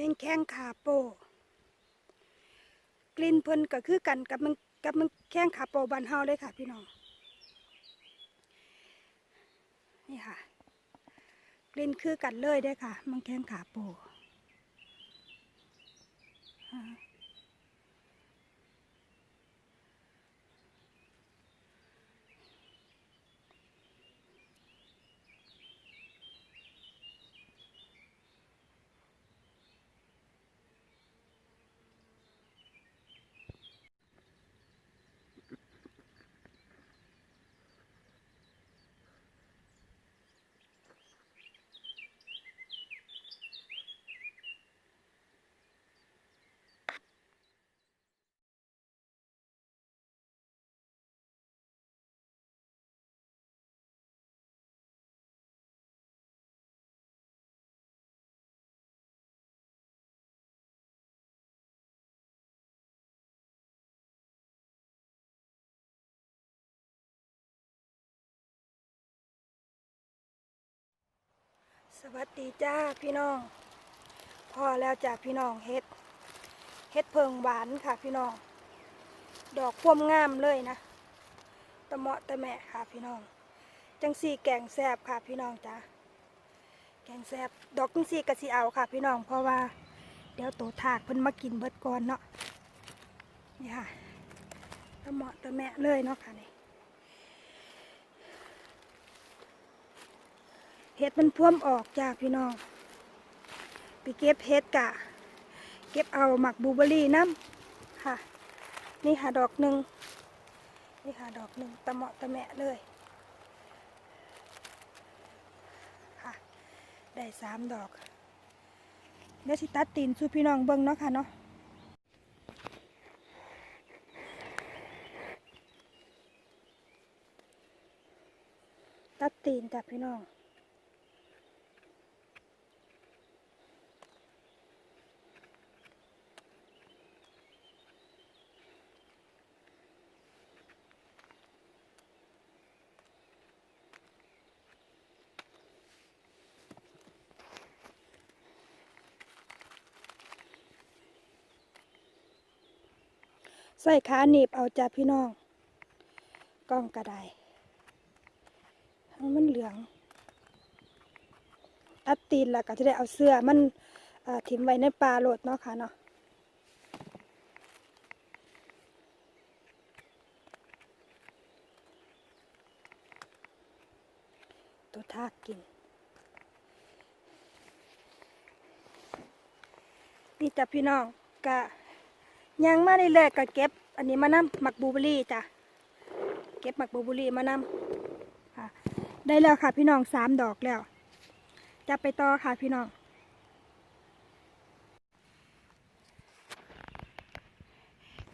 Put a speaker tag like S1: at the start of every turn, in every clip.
S1: มงแข้งขาโป กลิ่นเพิ่นก็คือกันกับมันกับมันแข้งขาโปบานเฮาเลยค่ะ พี่น้อง นี่ค่ะ กลิ่นคือกันเลยได้ค่ะ มันแข้งขาโป สวัสดีจ้าพี่น้อง พอแล้วจากพี่น้องเฮ็ดเฮ็ดเพิงหวานค่ะพี่น้อง ดอกพวมงามเลยนะตะเมาะตะแม่ค่ะพี่น้อง จังสีแกงแซบค่ะพี่น้องจ้าแกงแซบดอกจังสีกะสีเอาค่ะพี่น้อง เพราะว่า เดี๋ยวโตถากเพิ่นมากินเบิดก่อนเนาะนี่ค่ะตะเมาะตะแม่เลยเนาะค่ะนี่ เห็ดมันพ่วมออกจากพี่น้องไปเก็บเห็ดกะ เก็บเอาหมักบูเบอรี่น้ำค่ะ นี่ค่ะดอกหนึ่งนี่ค่ะดอกหนึ่งตะเหมาะตะแมะเลยค่ะ ได้สามดอกเดี๋ยวสิตัดตีนสู่พี่น้องเบิ้งเนาะค่ะเนาะตัดตีนจากพี่น้อง ใส่ขาหนีบเอาจากพี่น้อง กล้องกระไดให้มันเหลือง ตัดตีนแล้วก็จะได้เอาเสื้อมันถิ่มไว้ในปลาโหลดเนาะค่ะเนาะตัวทากกิน นี่จ้ะพี่น้องกะ ยังมาได้เลยๆก็เก็บ อันนี้มานำหมักบูเบอรี่จ้ะเก็บหมักบูเบอรี่มานำค่ะ ได้แล้วค่ะพี่น้องสามดอกแล้ว จะไปต่อค่ะพี่น้อง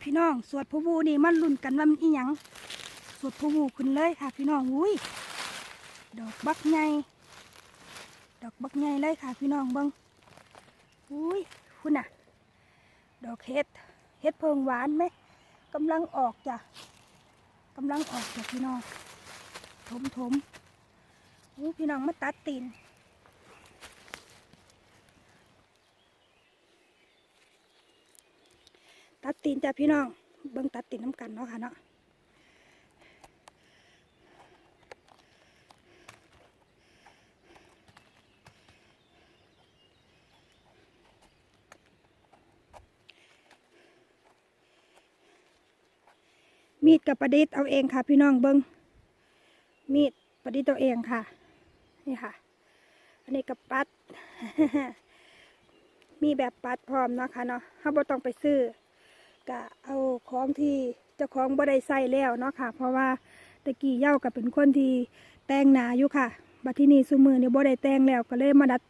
S1: พี่น้องสวดพระวูนี่มันลุ่นกันว่ามันอีหยังสวดพระวูขึ้นเลยค่ะ พี่น้องอุ้ยดอกบักใหญ่ดอกบักใหญ่เลยค่ะ พี่น้องเบิ้งอุ้ยคุณน่ะ ดอกเห็ด เฮ็ดเพิงหวานไหมกำลังออกจ้ะกำลังออกจ้ะพี่น้อง ถมถมอู้พี่น้องมาตัดตีนตัดตีนจ้ะพี่น้อง เบิ่งตัดตีนน้ำกันเนาะค่ะเนาะ มีดกับประดิษฐ์เอาเองค่ะ พี่น้องเบิ่งมีดประดิษฐ์เอาเองค่ะ นี่ค่ะ อันนี้กับปัด มีแบบปัดพร้อมเนาะค่ะเนาะเขาบ่ต้องไปซื้อก็เอาของที่เจ้าของบ่ได้ใส่แล้วเนาะค่ะ เพราะว่าตะกี้เย้าก็เป็นคนที่แต่งหนาอยู่ค่ะ บัดที่นี่ซุมือนี่บ่ได้แต่งแล้วก็เลยมาดัด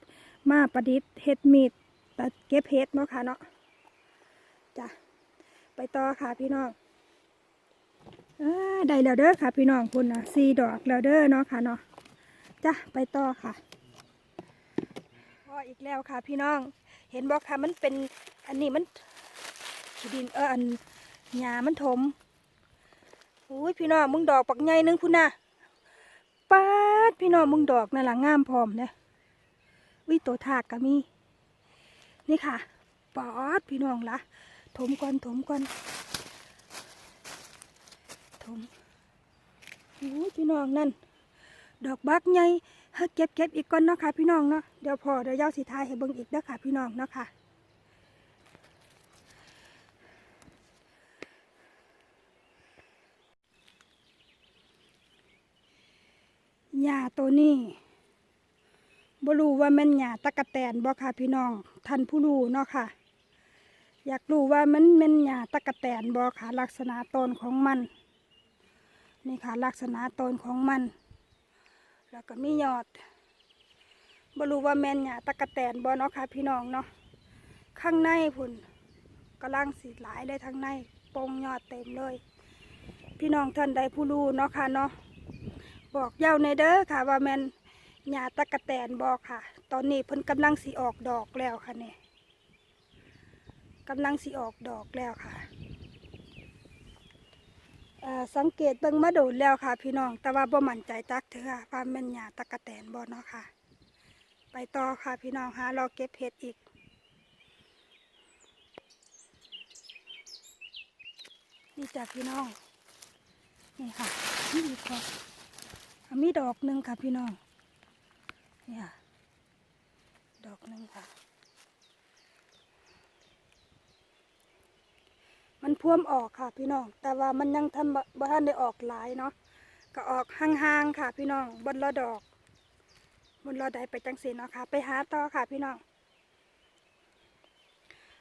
S1: มาประดิษฐ์เฮ็ดมีดตัดเก็บเฮ็ดเนาะค่ะเนาะจ้ะไปต่อค่ะพี่น้อง ได้แล้วเด้อค่ะ พี่น้องคุณนะสี่ดอกแล้วเด้อเนาะค่ะเนาะจ้ะไปต่อค่ะพออีกแล้วค่ะ พี่น้อง เห็นบอกค่ะมันเป็นอันนี้มันขีดินเอออันหญ้ามันถมอุ้ยพี่น้องมึงดอกปักใหญ่หนึงพุ่นน่ะป๊าดพี่น้องมึงดอกนั่นละงามพร้อมเนี่ยวิตัวถากก็มี นี่ค่ะ ปอดพี่น้องละถมก่อนถมก่อน ถมโอ้พี่น้องนั่น ดอกบักใหญ่เฮ้ยเก็บเก็บอีกก่อนเนาะค่ะพี่น้องเนาะเดี๋ยวพอเดี๋ยวยาวสิทายให้เบิ่งอีกเด้อค่ะพี่น้องเนาะค่ะหญ้าตัวนี้บรู้ว่าม่นหญ้าตะกะแตนบ่ค่ะพี่น้องท่านผู้รู้เนาะค่ะ อยากรู้ว่ามันม่นหญ้าตะกะแตนบ่ค่ะลักษณะตนของมัน นี่ค่ะลักษณะต้นของมัน แล้วก็มียอดบรู้ว่าแมนหญ้าตะกะแตนบ่เนาะค่ะพี่น้องเนาะข้างในพุ่นกำลังสีหลายเลยทางในปงยอดเต็มเลย พี่น้องท่านใดผู้รู้เนาะค่ะเนาะบอกเย้าในเด้อค่ะ ว่าแมนหญ้าตะกะแตนบ่ค่ะ ตอนนี้เพิ่นกำลังสีออกดอกแล้วค่ะเนี่ยกำลังสีออกดอกแล้วค่ะเอ่อ สังเกตเบิ่งมาโดนแล้วค่ะ พี่น้อง แต่ว่าบ่มั่นใจจักเถอะค่ะว่าแม่นหญ้าตะกะแตนบ่เนาะค่ะ ไปต่อค่ะพี่น้องหารอเก็บเห็ดอีกนี่จ้ะพี่น้อง นี่ค่ะนี่อีกค่ะอะมีดอกหนึ่งค่ะพี่น้อง นี่ค่ะ ดอกหนึ่งค่ะ มันพ่วมออกค่ะพี่น้อง แต่ว่ามันยังทันบ่บ่ทันได้ออกหลายเนาะก็ออกห่างๆค่ะ พี่น้องบนละดอกบนรอไดไปจังสีเนาะค่ะ ไปหาต่อค่ะ พี่น้อง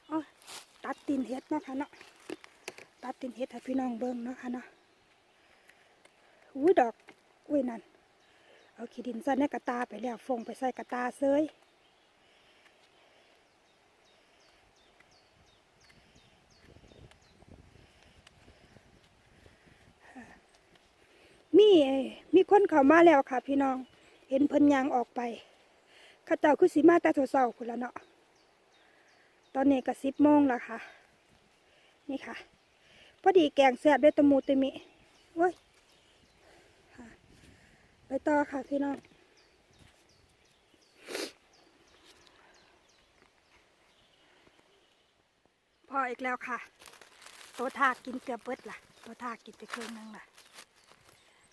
S1: โอ้ตัดตีนเห็ดเนาะค่ะเนาะตัดตีนเห็ดให้พี่น้องเบิ่งเนาะค่ะเนาะอุ้ยดอกอุ้ยนั่นเอาขี้ดินใส่ในกระตาไปแล้วฟงไปใส่กระตาเซย มีมีคนเข้ามาแล้วค่ะ พี่น้อง เห็นเพิ่นยางออกไปข้าเจ้าคือสีมาแต่โทเศร้าพุ่นละเนาะตอนนี้ก็สิบโมงแล้วค่ะ นี่ค่ะ พอดีแกงแซ่บด้วยตะมูตะมิโอ้ยไปต่อค่ะพี่น้องพออีกแล้วค่ะโตทากกินเกือบเบิดล่ะโตทากกินไปครึ่งนึงล่ะ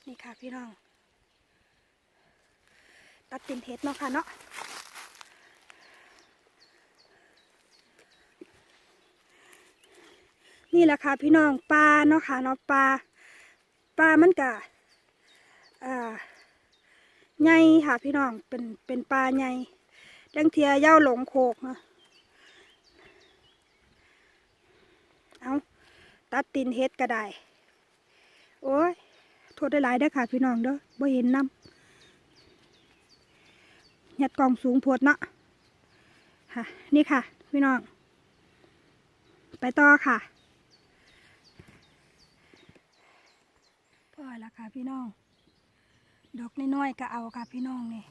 S1: นี่ค่ะพี่น้อง ตัดตินเห็ดเนาะค่ะเนาะนี่แหละค่ะพี่น้องปลาเนาะค่ะเนาะปลาปลามันกะอ่าใหญ่ค่ะพี่น้องเป็นเป็นปลาใหญ่เลี้ยงเทียเย่าหลงโคกเนาะเอาตัดตินเฮ็ดก็ได้ โอ้ย ทษได้หลายได้อค่ะ พี่น้องเด้อบ่เห็นน้ำยัดกล่องสูงโพดเนาะค่ะ นี่ค่ะ พี่น้อง ไปต่อค่ะพอแล้วค่ะ พี่น้อง ดอกน้อยๆก็เอาค่ะ พี่น้องนี่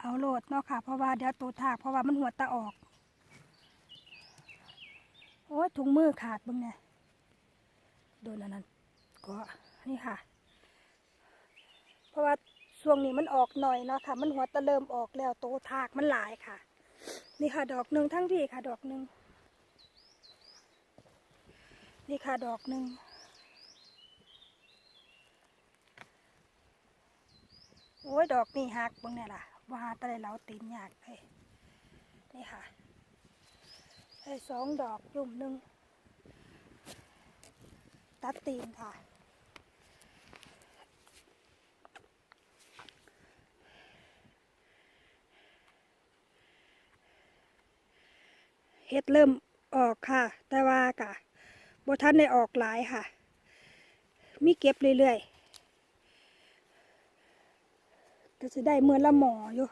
S1: เอาโหลดเนาะค่ะ เพราะว่าเดี๋ยวตัวถากเพราะว่ามันหัวตะออก โอ้ยถุงมือขาดบ้างเนี่ยโดนอันนั้นก็นี่ค่ะ เพราะว่าช่วงนี้มันออกหน่อยเนาะค่ะ มันหัวตะเริ่มออกแล้วโตถากมันหลายค่ะ นี่ค่ะดอกหนึ่งทั้งที่ค่ะ ดอกหนึ่งนี่ค่ะดอกหนึ่งโอ้ยดอกนี่หักบ้างเนี่ยล่ะว่าตะไลเหลาตีนยากเลยนี่ค่ะได้สองดอกยุ่มหนึ่งตัดตีนค่ะ เฮ็ดเริ่มออกค่ะ แต่ว่ากะบ่ทันได้ออกหลายค่ะ มีเก็บเรื่อยๆก็จะได้เมื่อละหมออยู่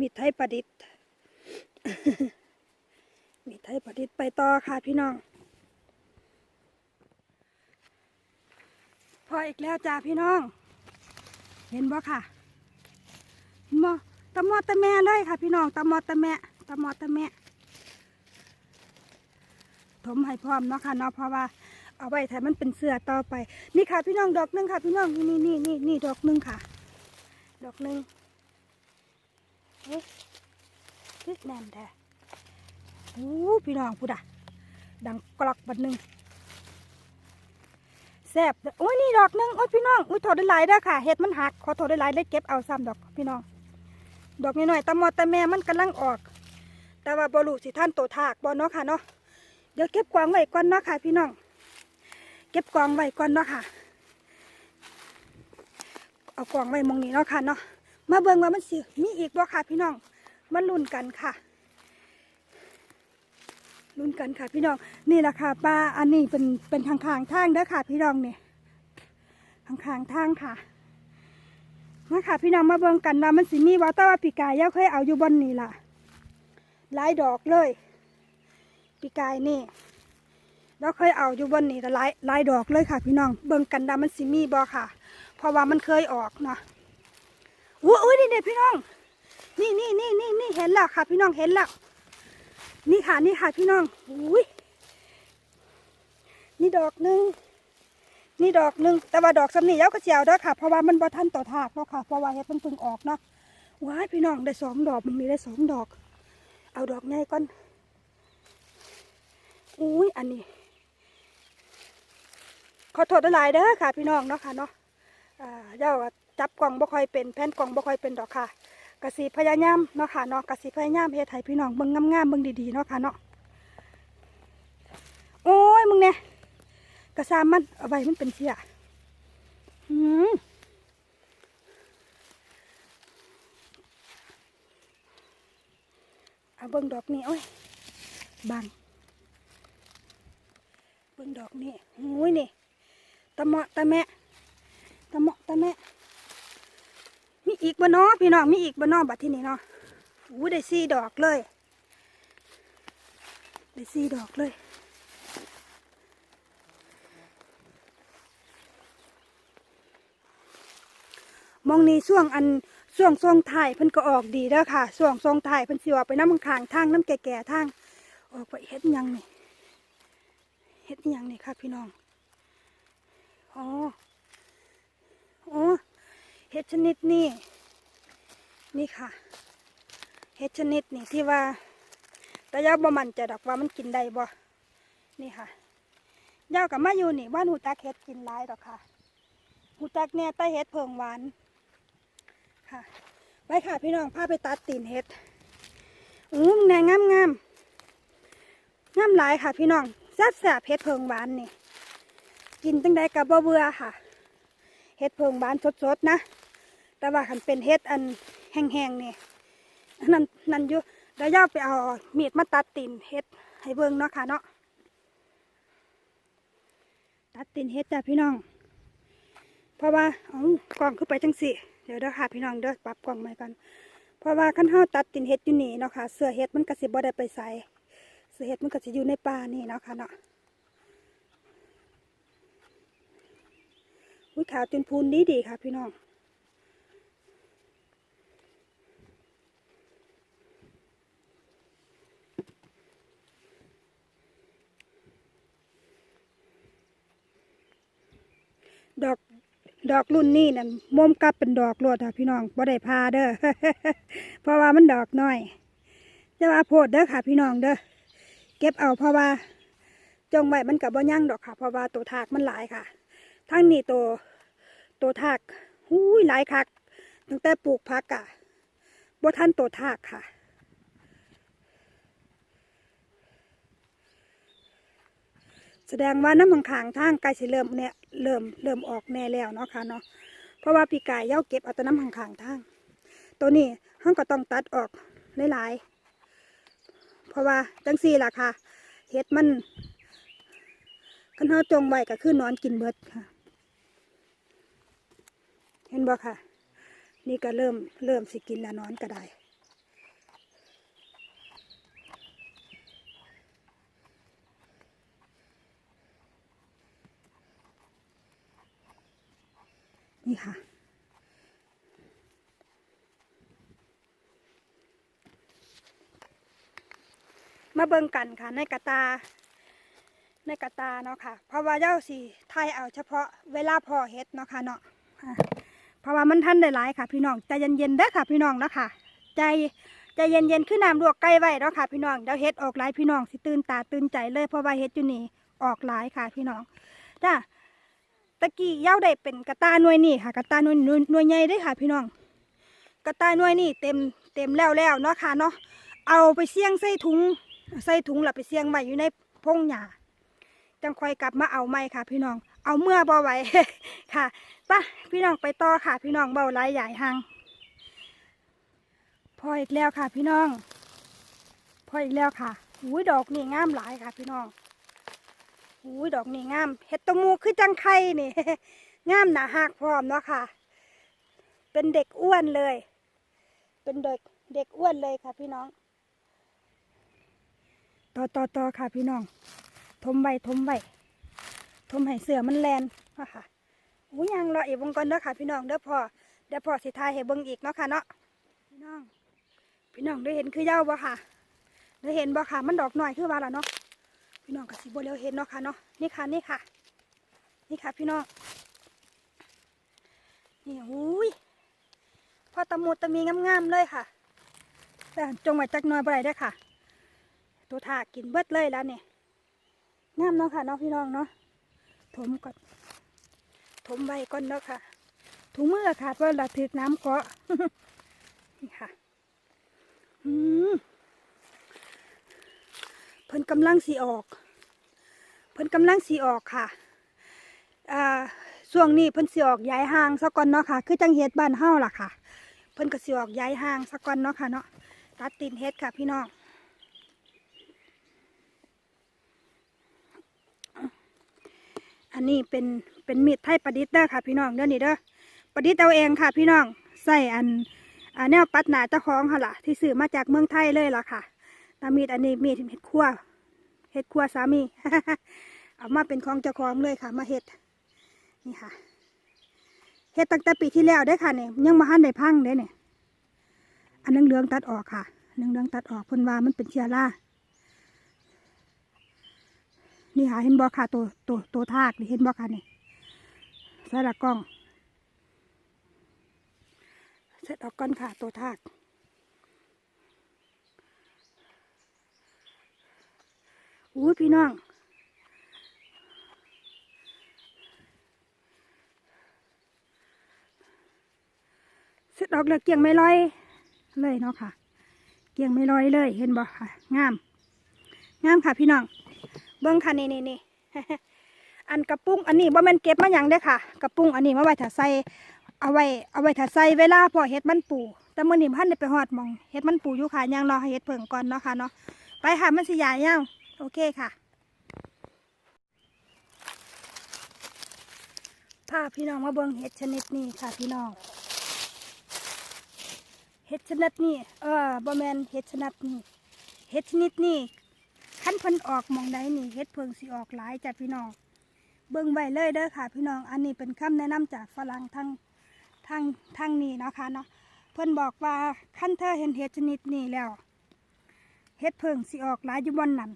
S1: มีไทยประดิษฐ์ มีไทยประดิษฐ์ไปต่อค่ะพี่น้อง พออีกแล้วจ้าพี่น้อง เห็นบ่ค่ะ เห็นบ่ตะมอตะแม่เลยค่ะ พี่น้องตะมอตะแม่ตะมอตะแม่ถมให้พร้อมเนาะค่ะเนาะเพราะว่าเอาไว้ถ้ามันเป็นเสื้อต่อไป นี่ค่ะพี่น้องดอกหนึงค่ะ พี่น้องนี่นี่นี่นี่ดอกหนึงค่ะ ดอกหนึง เอ๊ะคิดแน่นแท้โอ้พี่น้องพูดอะดังกรอกบัดหนึงแซ่บเด้อโอ้ยนี่ดอกหนึงโอ้ยพี่น้องอุ้ยถอดได้หลายเด้ค่ะเห็ดมันหักขอถอดได้หลายเลยเก็บเอาซ้ำดอกพี่น้อง ดอกน้อยๆตะมอตะแม่มันกำลังออก แต่ว่าบรูสิท่านโตถากบอเนาะค่ะเนาะเดี๋ยวเก็บกวางไว้ก่อนเนาะค่ะ พี่น้อง เก็บกวางไว้ก่อนเนาะค่ะ เอากวางไว้มองนี้เนาะค่ะเนาะ มาเบิ่งว่ามันสิมีอีกบ่ค่ะ พี่น้องมาลุ้นกันค่ะลุ้นกันค่ะ พี่น้อง นี่แหละค่ะปลาอันนี้เป็นเป็นทางข้างทางเด้อค่ะ พี่น้องเนี่ยทางข้างทางค่ะมาค่ะ พี่น้องมาเบิ่งกันว่ามันสิมีว่าแต่ว่าปีกายย้าเคยเอาอยู่บนนี่ล่ะหลายดอกเลยปีกายนี่เราเคยเอาอยู่บนนี่แต่หลายหลายดอกเลยค่ะ พี่น้องเบิ่งกันว่ามันสิมีบ่ค่ะ เพราะว่ามันเคยออกเนาะ อู้อุ้ยนี่เด็ดพี่น้อง นี่นี่นี่นี่นี่เห็นแล้วค่ะ พี่น้องเห็นแล้ว นี่ค่ะนี่ค่ะพี่น้อง อุ้ยนี่ดอกหนึ่งนี่ดอกหนึ่งแต่ว่าดอกสำนีเย้าก็เสียวเด้อค่ะ เพราะว่ามันบ่ทันต่อถากเนาะค่ะ เพราะว่าเฮ็ดมันเพิ่งออกเนาะ ว้ายพี่น้องได้สองดอกมันมีได้สองดอก เอาดอกใหญ่ก่อน อุ้ยอันนี้ ขอโทษหลายเด้อค่ะ พี่น้องเนาะค่ะเนาะอ่าเจ้า จับกล่องบ่ค่อยเป็นแผ่นกล่องบ่ค่อยเป็นดอกค่ะกะสิพยายามเนาะค่ะเนาะกะสิพยายามเฮ็ดให้พี่น้องเบิ่งงามๆเบิ่งดีๆเนาะค่ะเนาะโอ้ยมึงเนี่ยกระซามมันเอาไว้มันเป็นเสียอืมเอาเบิ่งดอกนี้โอ้ยบังเบิ่งดอกนี้โอ้ยนี่ตะเมาะตะแมะตะเมาะตะแมะ มีอีกบ่เนาะพี่น้องมีอีกบ่เนาะบัดที่นี่เนาะอู้ได้สี่ดอกเลยได้สี่ดอกเลยมองนี้ช่วงอันช่วงทรงถ่ายเพิ่นก็ออกดีเด้อค่ะช่วงทรงถ่ายเพิ่นสิออกไปน้ำข้างทางน้ำแก่ๆทางออกไปเฮ็ดยังนี่เฮ็ดยังนี่ค่ะพี่น้องอ๋ออ๋อ เห็ดชนิดนี้นี่ค่ะเห็ดชนิดนี้ที่ว่าแต่ยาบ่มันจะดอกว่ามันกินได้บ่นี่ค่ะยากับมาอยู่นี่ว่านหูจักเห็ดกินหลายดอกค่ะหูจักเนี่ยใต้เห็ดเพิงหวานค่ะไปค่ะพี่น้องพาไปตัดตีนเห็ดอืมแนงงามงามงามหลายค่ะ พี่น้องแซ่บแซ่บเห็ดเพิงหวานนี่ กินตั้งใดกับบ่เบื่อค่ะเฮ็ดเพิงบานสดๆนะ แต่ว่าคันเป็นเฮ็ดอันแห้งๆนี่นั่นนั่นอยู่เดี๋ยวย่าไปเอามีดมาตัดตีนเฮ็ดให้เบิ่งเนาะค่ะเนาะตัดตีนเฮ็ดจ้ะพี่น้อง เพราะว่าเอ๋อกล่องคือไปจังสี่เดี๋ยวเด้อค่ะพี่น้องเด้อปรับกล่องใหม่กันเพราะว่าคันเฮาตัดตีนเฮ็ดอยู่นี่เนาะค่ะเสื้อเฮ็ดมันก็สิบ่ได้ไปใส่เสื้อเฮ็ดมันก็สิอยู่ในป่านี่เนาะค่ะเนาะอุ้ยขาวจนพูนดีดีค่ะพี่น้อง ดอกดอกรุ่นนี้นั่นมุมกลับเป็นดอกรวดค่ะพี่น้องบ่ได้พาเด้อ เพราะว่ามันดอกน้อยจะว่าโพดเด้อค่ะ พี่น้องเด้อเก็บเอาเพราะว่า จงไว้มันกับบ่ยั่งดอกค่ะ เพราะว่าตัวถากมันหลายค่ะ ทั้งนี้ตัวตัวถากหูยหลายคักตั้งแต่ปลูกพักอะบ่ทันตัวถากค่ะ แสดงว่าน้ำมังคางทางใกล้สิเริ่มเนี่ยเริ่มเริ่มออกแน่แล้วเนาะค่ะเนาะเพราะว่าปีกายเย้าเก็บเอาแต่น้ำมังคางทาง ตัวนี้ห้องก็ต้องตัดออกหลายๆเพราะว่าจังซี่ล่ะค่ะเห็ดมันคันเฮาจงไว้ก็คือนอนกินเบิดค่ะ เห็นบ่ค่ะ นี่ก็เริ่มเริ่มสิกินแล้วนอนก็ได้ี่ค่ะ มาเบิ่งกันค่ะในกระตา ในกระตาเนาะค่ะ เพราะว่าเย้าสีไทยเอาเฉพาะเวลาพอเฮ็ดเนาะค่ะเนาะเพราะว่ามันท่านได้หลายค่ะ พี่น้องใจเย็นๆได้ค่ะ พี่น้องนะคะใจใจเย็นๆขึ้นน้ำลวกใกล้ไว้เนาะค่ะ พี่น้องเดี๋ยวเฮ็ดออกหลายพี่น้องสิตื่นตาตื่นใจเลยเพราะว่าเฮ็ดอยู่นี่ออกหลายค่ะพี่น้องจ้า ตะกี้เย้าได้เป็นกระตาหน่วยนี่ค่ะ กระตาหน่วยหน่วยหน่วยใหญ่ด้อค่ะ พี่น้อง กระตาหน่วยนี่เต็มเต็มแล้วแล้วเนาะค่ะเนาะ เอาไปเสี่ยงใส่ถุงใส่ถุงแล้วไปเสี่ยงไว้อยู่ในพงหญ้าจังคอยกลับมาเอาใหม่ค่ะ พี่น้อง เอาเมื่อบ่ไหวค่ะปะพี่น้องไปต่อค่ะ พี่น้องเบาหลายใหญ่หางพออีกแล้วค่ะ พี่น้อง พออีกแล้วค่ะอุ้ยดอกนี่งามหลายค่ะ พี่น้อง อุ้ยดอกนี่งาม เห็ดตะมูคือจังไข่นี่งามหนาหักพร้อมเนาะค่ะ เป็นเด็กอ้วนเลย เป็นเด็กเด็กอ้วนเลยค่ะ พี่น้อง ต่อต่อต่อค่ะ พี่น้อง ทมใบทมใบทมให้เสือมันแลนเนาะค่ะอุ้ยยังรออีกวงก่อนเด้อค่ะ พี่น้องเด้อพอเดี๋ยวพอสิทายให้เบิ่งอีกเนาะค่ะเนาะพี่น้อง พี่น้องได้เห็นคือเย้าบ่ค่ะได้เห็นบ่ค่ะ มันดอกหน่อยคือว่าละเนาะ พี่น้องก็สิบ่เลี้ยวเห็นเนาะค่ะเนาะนี่ค่ะนี่ค่ะ นี่ค่ะ พี่น้องนี่อุ้ยพอตะมูตะมีงามๆเลยค่ะ แต่จงไว้จักน้อยบ่ได้เด้ค่ะ ตัวถากกินเบิดเลยแล้วเนี่ยงามเนาะค่ะเนาะพี่น้องเนาะถมก่อนถมใบก่อนเนาะค่ะถุงมือขาดว่าละถึกน้ำเคาะนี่ค่ะ อืม เพิ่นกำลังสีออก เพิ่นกำลังสีออกค่ะอ่าช่วงนี้เพิ่นสิออกย้ายห่างสักก่อนเนาะค่ะ คือจังเฮ็ดบ้านเฮาล่ะค่ะ เพิ่นก็สิออกย้ายห่างสักก่อนเนาะค่ะเนาะตัดตีนเฮ็ดค่ะพี่น้องอันนี้เป็นเป็นมีดไทยประดิษฐ์เด้อค่ะ พี่น้องเด้อนี่เด้อประดิษฐ์เอาเองค่ะ พี่น้องใส่อันอันแนวปัดหนาเจ้าของค่ะล่ะที่ซื้อมาจากเมืองไทยเลยล่ะค่ะตามีดอันนี้มีดเฮ็ดครัว ดครัวสามี เอามาเป็นของเจ้าของเลยค่ะ มาเฮ็ดนี่ค่ะเฮ็ดตั้งแต่ปีที่แล้วได้ค่ะเนี่ยยังมาหันได้พังเด้เนี่ยอันนึงเหลืองๆตัดออกค่ะนึงเหลืองๆตัดออกพ่นวามันเป็นเชื้อรานี่ค่ะเห็นบ่ค่ะตัวตัวตัวทากนี่เห็นบ่ค่ะนี่ใส่ละกล้องเสร็จออกก่อนค่ะตัวทาก อุ้ยพี่น้อง เสร็จออกแล้วเกี่ยงไม่ลอย เลยเนาะค่ะ เกี่ยงไม่ลอยเลย เห็นบ่ค่ะ งาม งามค่ะ พี่น้อง เบิ้งค่ะนี่นี่นี่อันกระปุ้งอันนี้ว่ามันเก็บมาอย่างเด้ค่ะ กระปุ้งอันนี้มาไว้ถ้าใส่เอาไว้เอาไว้ถ้าใส่เวลาพอเห็ดมันปูแต่มื่อนี้พันได้ไปหอดมองเห็ดมันปูอยู่ค่ะยังรอให้เห็ดเพิ่งก่อนเนาะค่ะเนาะไปค่ะมันสิยายย่าง โอเคค่ะพาพี่น้องมาเบิ้งเห็ดชนิดนี้ค่ะพี่น้อง เห็ดชนิดนี้ เออบ่แมนเห็ดชนิดนี้ เห็ดชนิดนี้ขั้นพิ่นออกมองใดนี่เห็ดเพิ่งสิออกหลายจ้ะพี่น้อง เบิ่งไว้เลยเด้อค่ะ พี่น้อง อันนี้เป็นคำแนะนำจากฝรั่งทางทางทางนี้นะคะเนาะ เพิ่นบอกว่าขั้นเธอเห็นเห็ดชนิดนี้แล้ว เห็ดเพิ่งสิออกหลายอยู่บนนั้น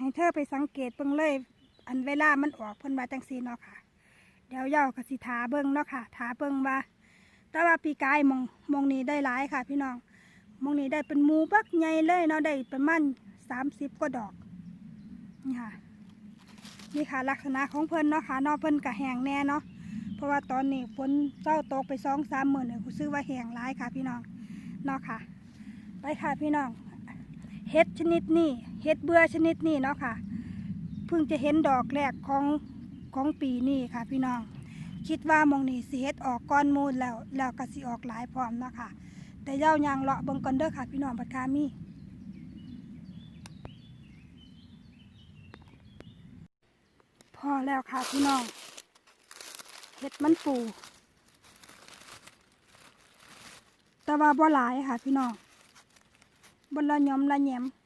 S1: ให้เธอไปสังเกตเบิ่งเลย อันเวลามันออกเพิ่นว่าจังซีเนาะค่ะ เดี๋ยวย้าก็สิทาเบิ่งเนาะค่ะทาเบิ่งว่า แต่ว่าปีกายมองมองนี้ได้หลายค่ะ พี่น้องมองนี้ได้เป็นมูบักใหญ่เลยเนาะได้ประมาณสามสิบกว่าดอกนี่ค่ะนี่ค่ะลักษณะของเพิ่นเนาะค่ะนอกเพิ่นกะแหงแน่เนาะเพราะว่าตอนนี้ฝนเจ้าตกไปสองสามหมื่นเนี่ยกูซื้อว่าแหงร้ายค่ะ พี่น้องเนาะค่ะ ไปค่ะพี่น้องเห็ดชนิดนี้ เห็ดเบื่อชนิดนี้เนาะค่ะเพิ่งจะเห็นดอกแรกของของปีนี้ค่ะ พี่น้อง คิดว่ามองนี่สิเฮ็ดออกก้อนมูลแล้วแล้วก็สิออกหลายพร้อมเนาะค่ะ แต่เย้ายางเลาะเบิ่งก่อนเด้อค่ะ พี่น้องบัดคามีพอแล้วค่ะพี่น้องเห็ดมันปูแต่ว่าบ่หลายค่ะ พี่น้องบนละยอมละแหยมอืม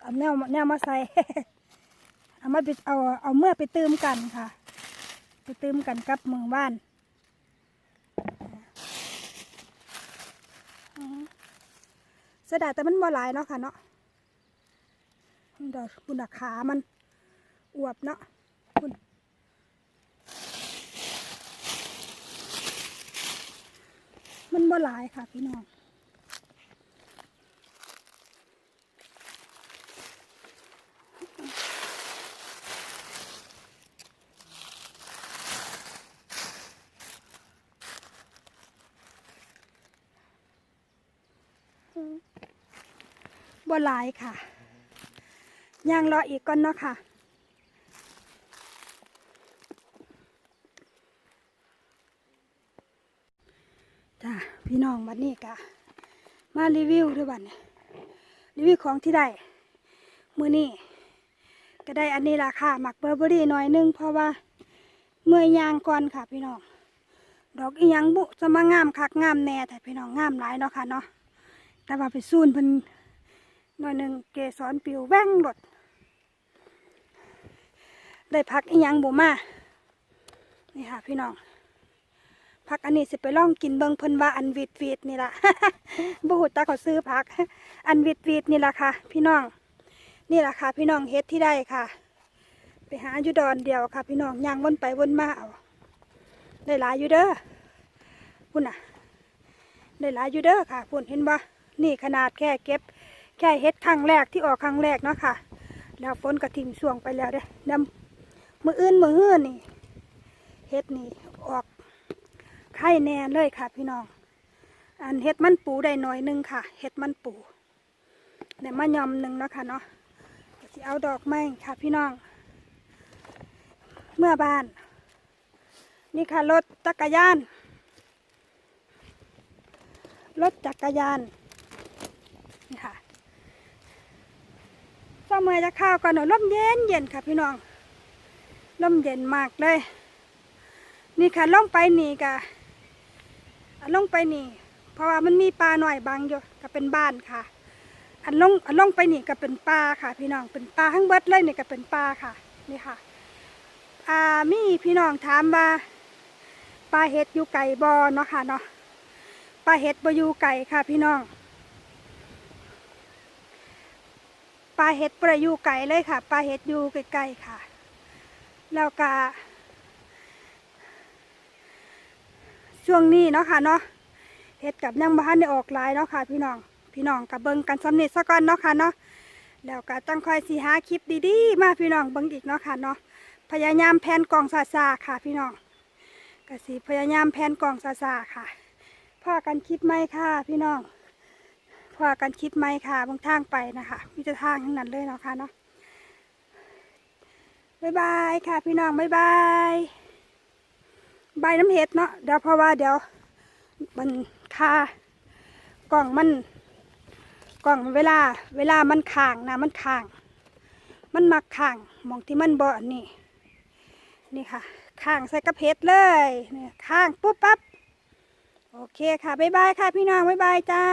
S1: เอาแนวแนวมาใส่เอามาไปเอาเอาเมื่อไปเติมกันค่ะ ไปเติมกันกับเมืองบ้านเสดายแต่มันบ่หลายเนาะค่ะเนาะดอกบุญดอกขามันอวบเนาะคุณมันบ่หลายค่ะพี่น้อง บ่หลายค่ะย่างรออีกก่อนเนาะค่ะจ้าพี่น้องบัดนี้กะมารีวิวด้วยบัดนี้รีวิวของที่ได้มือนี้ก็ได้อันนี้ราคาหมักเบอร์เบอรี่หน่อยนึงเพราะว่าเมื่อยยางก่อนค่ะ พี่น้องดอกอียังบุจะมางามคักงามแน่แต่พี่น้องงามหลายเนาะค่ะเนาะแต่ว่าไปซูนเพิ่น หน่อยหนึ่งเกสรปิวแว่งหลดได้พักอีหยังบุมานี่ค่ะ พี่น้องพักอันนี้สิไปล่องกินเบิงเพิ่นว่าอันวีดวีดนี่ละบ่หูตาเขาซื้อพัก อันวีดวีดนี่ละค่ะ พี่น้อง นี่ละค่ะ พี่น้องเฮ็ดที่ได้ค่ะ ไปหาอยู่ดอนเดียวค่ะ พี่น้องย่างวนไปวนมาเอาได้หลายอยู่เด้อพุ่นน่ะได้หลายอยู่เด้อค่ะพุ่นเห็นบ่นี่ขนาดแค่เก็บ แค่เฮ็ดครั้งแรกที่ออกครั้งแรกเนาะค่ะ แล้วฝนก็ทิ้งช่วงไปแล้วเด้อนำมืออื่นมือฮื้อนี่เฮ็ดนี่ออกไข่แน่เลยค่ะ พี่น้อง อันเห็ดมันปูได้หน่อยหนึงค่ะเห็ดมันปูเดี๋ยวมายำหนึ่งเนาะค่ะเนาะสิเอาดอกไม้ค่ะ พี่น้อง เมื่อบ้าน นี่ค่ะรถจักรยาน รถจักรยานค่ะ เจ้าเมื่อจะข้าวก่อนหน่อยลมเย็นเย็นค่ะพี่น้องลมเย็นมากเลย นี่ค่ะล่องไปนี่กะอันล่องไปนี่ เพราะว่ามันมีปลาหน่อยบางอยู่ก็เป็นบ้านค่ะ อันล่องอันล่องไปนี่ก็เป็นปลาค่ะ พี่น้องเป็นปลาทั้งเบิดเลยนี่ก็เป็นปลาค่ะนี่ค่ะอ่ามีพี่น้องถามว่าปลาเห็ดอยู่ไก่บอเนาะค่ะเนาะปลาเห็ดบอยู่ไก่ค่ะพี่น้อง ปลาเห็ดบ่ได้อยู่ไก่เลยค่ะ ปลาเห็ดอยู่ใกล้ๆค่ะ แล้วก็ช่วงนี้เนาะค่ะเนาะเฮ็ดกับยังบ้านได้ออกลายเนาะค่ะ พี่น้องพี่น้องกับเบิ่งกันสำเร็จซะก่อนเนาะค่ะเนาะแล้วก็ตั้งคอยสีหาคลิปดีๆ มาพี่น้องเบิ่งอีกเนาะค่ะเนาะพยายามแพนกล่องซาซาค่ะ พี่น้องก็สิพยายามแพนกล่องซาซาค่ะพ่อกันคลิปไหมค่ะ พี่น้อง พอกันคลิปไหมค่ะบางทางไปนะคะมีแต่ทางทั้งนั้นเลยเนาะค่ะเนาะบายบายค่ะ พี่น้องบายบายใบน้ำเห็ดเนาะเดี๋ยวเพราะว่าเดี๋ยว มันคากล่องมันกล่องเวลา เวลามันข่างนะมันข่าง มันมักข่างมองที่มันบ่อนนี่นี่ค่ะข่างใส่กระเพชรเลยเนี่ยข่างปุ๊บปั๊บโอเคค่ะ บ๊ายบายค่ะพี่น้อง บ๊ายบายจ้า